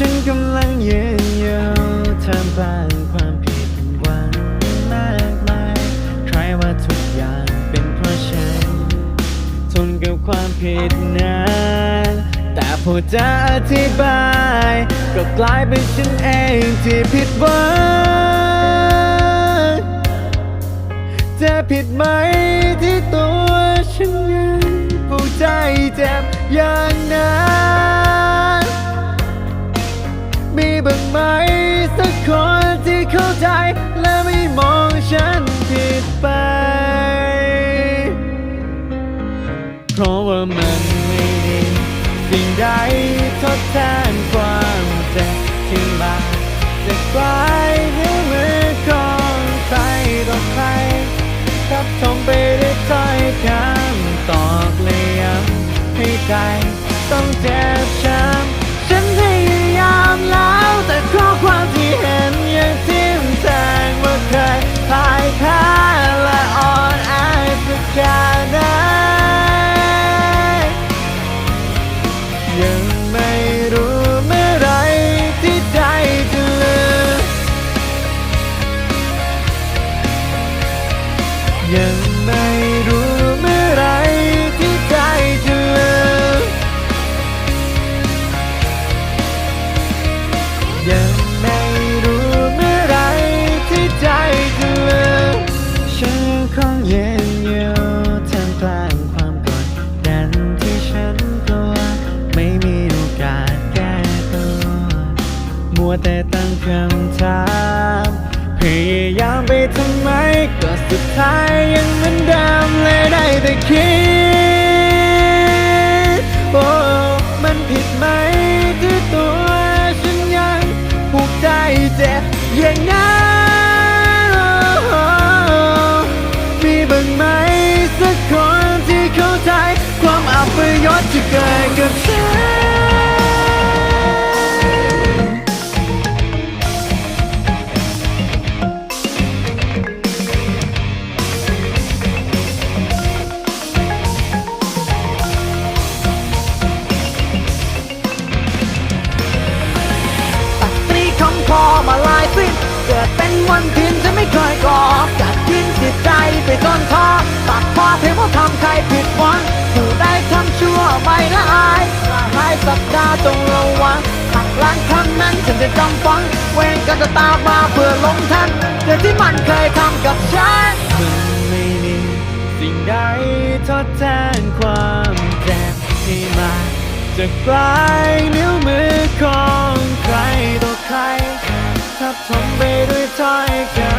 ฉันกำลังยืนอยู่ท่ามกลางความผิดหวังมากมายใครว่าทุกอย่างเป็นเพราะฉัน ทนกับความผิดนั้นแต่พอจะอธิบาย ก็กลายเป็นฉันเองที่ผิดหวังจะผิดไหมที่ตัวฉันยังผู้ใจเจ็บอย่างนั้น บ้างไหม สักคนที่เข้าใจและไม่มองฉันผิดไป เพราะว่ามันไม่มีสิ่งใดทดแทนความเจ็บที่มาจากปลายนิ้วมือของใครต่อใครทับทงไปด้วยถ้อยคำตอกเลยย้ำให้ใจต้องเจ็บ ยังไม่รู้เมื่อไรที่ใจจะลืมยังไม่รู้เมื่อไรที่ใจจะลืมฉันยังคงยืนอยู่ท่ามกลางความกดดันที่ฉันกลัวไม่มีโอกาสแก้ตัวมัวแต่ตั้งคำถามพยา ทำไมก็สุดท้ายยังเหมือนเดิมเลยได้แต่คิดโอ้มันผิดไหมที่ตัวฉันยังผูกใจเจ็บอย่างนั้นมีบ้างไหมสักคนที่เข้าใจ ความอับประยที่เกิดกับ เกิดเป็นวันพินจะไม่เคยก่อกัดกินจิตใจไปจนท้อตัดพอเพียงเพทำใครผิดหวังผู้ได้ทำชั่วไม่ละอายละหายสัปดาห์จงระวังหักล้างคำนั้นฉันจะจำฝัง เวรก็จะตามมาเพื่อลงทันเรื่องที่มันเคยทำกับฉันมันไม่มีสิ่งใดทดแทนความเจ็บที่มาจากปลายนิ้วมือของใครต่อใคร ทับทมไปด้วยถ้อยคำ